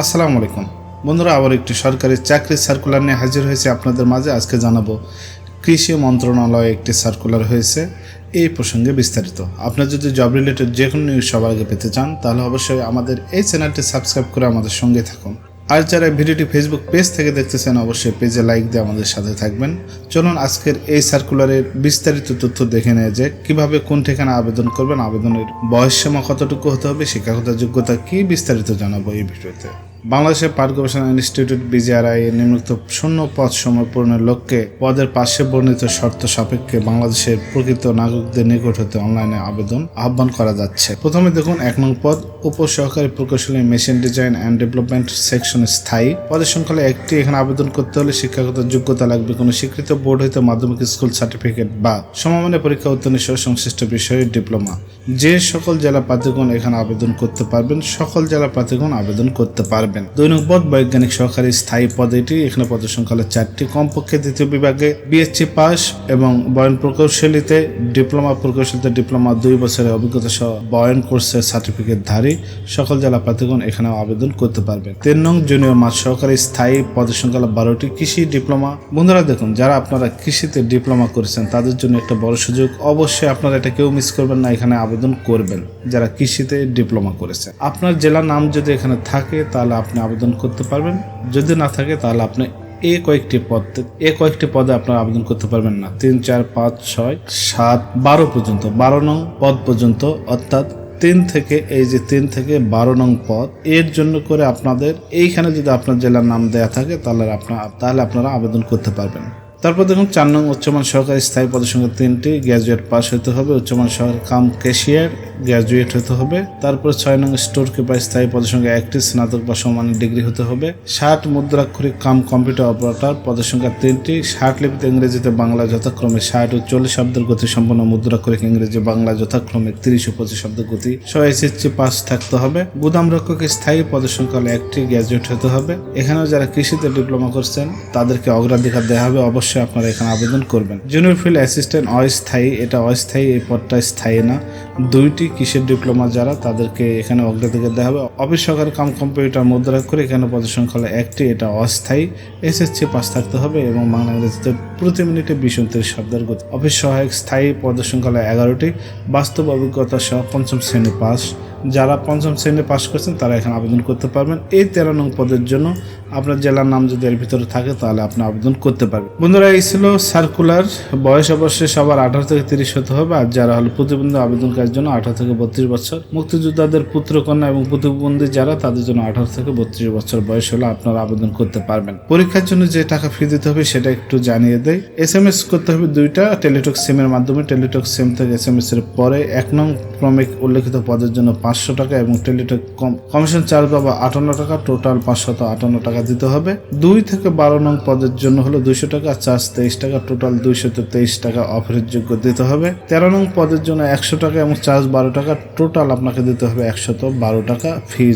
আসসালামু আলাইকুম। বন্ধুরা, আবার একটি সরকারি চাকরির সার্কুলার নিয়ে হাজির হয়েছে আপনাদের মাঝে। আজকে জানাব, কৃষি মন্ত্রণালয়ে একটি সার্কুলার হয়েছে। এই প্রসঙ্গে বিস্তারিত। আপনার যদি জব রিলেটেড যে কোনো নিউজ সবার আগে পেতে চান, তাহলে অবশ্যই আমাদের এই চ্যানেলটি সাবস্ক্রাইব করে আমাদের সঙ্গে থাকুন। আর যারা ভিডিওটি ফেসবুক পেজ থেকে দেখতেছেন, অবশ্যই পেজে লাইক দিয়ে আমাদের সাথে থাকবেন। চলুন আজকের এই সার্কুলারের বিস্তারিত তথ্য দেখে নেওয়া যায় কীভাবে, কোন ঠিকানা আবেদন করবেন, আবেদনের বয়সসীমা কতটুকু হতে হবে, শিক্ষাগত যোগ্যতা কি, বিস্তারিত জানাব এই ভিডিওতে। বাংলাদেশের পাট গবেষণা ইনস্টিটিউট বিজিআরআই এর নিম্নোক্ত শূন্য পদ সময় পূরণের লক্ষ্যে পদের পাশে বর্ণিত শর্ত সাপেক্ষে বাংলাদেশের প্রকৃত নাগরিকদের নিকট হতে অনলাইনে আবেদন আহ্বান করা যাচ্ছে। প্রথমে দেখুন, এক নং পদ, উপসহকারী প্রকৌশলী, machine design and development section স্থায়ী। পদের সংখ্যা একটি, এখানে আবেদন করতে হলে শিক্ষাগত যোগ্যতা লাগবে। কোনো স্বীকৃত বোর্ড হইতে মাধ্যমিক স্কুল সার্টিফিকেট বা সমমানের পরীক্ষা উত্তীর্ণ সহ সংশ্লিষ্ট বিষয়ে ডিপ্লোমা। যে সকল জেলা প্রার্থীগণ এখানে আবেদন করতে পারবেন, সকল জেলা প্রার্থীগণ আবেদন করতে পারবেন দৈনিক পদ বৈজ্ঞানিক সহকারী স্থায়ী পদ এটি এখানে পদের সংখ্যা হলো চারটি। কমপক্ষে দ্বিতীয় বিভাগে বিএসসি পাস এবং বয়ন প্রকৌশলীতে ডিপ্লোমা প্রকৌশলীতে ডিপ্লোমা দুই বছরের অভিজ্ঞতা সহ বয়ন কোর্সের সার্টিফিকেট ধারী সকল জেলা প্রার্থীগণ এখানে আবেদন করতে পারবেন তিন নং জুনিয়র মাঠ সহকারী স্থায়ী পদের সংখ্যা হলো বারোটি কৃষি ডিপ্লোমা। বন্ধুরা দেখুন, যারা আপনারা কৃষিতে ডিপ্লোমা করেছেন, তাদের জন্য একটা বড় সুযোগ। অবশ্যই আপনারা এটা কেউ মিস করবেন না, এখানে আবেদন করবেন, যারা কৃষিতে ডিপ্লোমা করেছেন। আপনার জেলার নাম যদি এখানে থাকে, তাহলে আপনি আবেদন করতে পারবেন। যদি না থাকে, তাহলে আপনি এ কয়েকটি পদ, এ কয়েকটি পদে আপনার আবেদন করতে পারবেন না। তিন, চার, পাঁচ, ছয়, সাত, বারো পর্যন্ত, বারো নং পদ পর্যন্ত, অর্থাৎ তিন থেকে, এই যে তিন থেকে বারো নং পদ, এর জন্য করে আপনাদের, এইখানে যদি আপনার জেলার নাম দেয়া থাকে, তাহলে আপনার তাহলে আপনারা আবেদন করতে পারবেন। তারপর দেখুন চার নং উচ্চমান সহকারী স্থায়ী পদের সঙ্গে তিনটি গ্র্যাজুয়েট পাস হতে হবে। উচ্চমান সহকারী কাম ক্যাশিয়ার, গ্র্যাজুয়েট হতে হবে। তারপর ছয় নং স্টোর কিপার স্থায়ী পদের সঙ্গে একটি স্নাতক বা সমানের ডিগ্রি হতে হবে। ষাট মুদ্রাক্ষরিক কাম কম্পিউটার অপারেটর পদের সংখ্যা তিনটি। ষাট লিপিতে ইংরেজিতে বাংলা যথাক্রমে ষাট ও চল্লিশ শব্দের গতি সম্পন্ন মুদ্রাক্ষরিক ইংরেজি বাংলা যথাক্রমে তিরিশ ও পঁচিশ শব্দের গতি ছয় এসএসসি পাস থাকতে হবে। গুদাম রক্ষক স্থায়ী পদের সংখ্যা একটি গ্র্যাজুয়েট হতে হবে। এখানেও যারা কৃষিতে ডিপ্লোমা করছেন, তাদেরকে অগ্রাধিকার দেওয়া হবে। অবশ্যই আপনারা এখানে আবেদন করবেন। জুনিয়র ফিল্ড অ্যাসিস্ট্যান্ট অস্থায়ী, এটা অস্থায়ী, এই পদটা স্থায়ী না। দুইটি কিসের ডিপ্লোমা যারা, তাদেরকে এখানে অগ্রাধিকার দেওয়া হবে। অফিস সহকারী কাম কম্পিউটার মুদ্রা করে এখানে পদের সংখ্যা একটি, এটা অস্থায়ী। এসএসসি পাস থাকতে হবে এবং বাংলা ইংরেজিতে প্রতি মিনিটে বিশ উনত্রিশ শব্দের গতি। অফিস সহায়ক স্থায়ী পদের সংখ্যা এগারোটি। বাস্তব অভিজ্ঞতা সহ পঞ্চম শ্রেণি পাস। যারা পঞ্চম শ্রেণি পাশ করছেন, তারা এখানে আবেদন করতে পারবেন। এই তেরো নং পদের জন্য আপনার জেলার নাম যদি এর ভিতরে থাকে, তাহলে আপনি আবেদন করতে পারবেন। বন্ধুরা, এই ছিল সার্কুলার। বয়স অবশ্যই সবার আঠারো থেকে তিরিশ হতে হবে, আর যারা হলো প্রতিবন্ধী আবেদনকারীর জন্য আঠারো থেকে বত্রিশ বছর। মুক্তিযোদ্ধাদের পুত্র কন্যা এবং প্রতিবন্ধী যারা, তাদের জন্য আঠারো থেকে বত্রিশ বছর বয়স হলে আপনারা আবেদন করতে পারবেন। পরীক্ষার জন্য যে টাকা ফি দিতে হবে, সেটা একটু জানিয়ে দেয় এস এম এস করতে হবে দুইটা টেলিটক সিমের মাধ্যমে। টেলিটক সিম থেকে এস এম এস এর পরে এক নং ক্রমিক উল্লেখিত পদের জন্য পাঁচশো টাকা এবং টেলিটক কমিশন চার্জ পাবা আটান্ন টাকা, টোটাল পাঁচশত আটান্ন টাকা দিতে হবে। দুই থেকে বারো নং পদের জন্য হলো দুইশো টাকা, চার্জ তেইশ টাকা, টোটাল দুইশত তেইশ টাকা অফারের যোগ্য দিতে হবে। তেরো নং পদের জন্য একশো টাকা এবং চার্জ বারো টাকা, টোটাল আপনাকে দিতে হবে একশত বারো টাকা ফি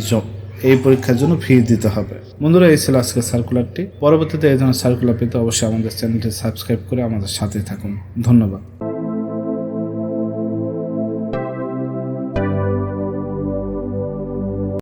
এই পরীক্ষার জন্য ফি দিতে হবে। বন্ধুরা, এই ছিল আজকের সার্কুলারটি। পরবর্তীতে এই ধরনের সার্কুলার পেতে অবশ্যই আমাদের চ্যানেলটি সাবস্ক্রাইব করে আমাদের সাথে থাকুন। ধন্যবাদ।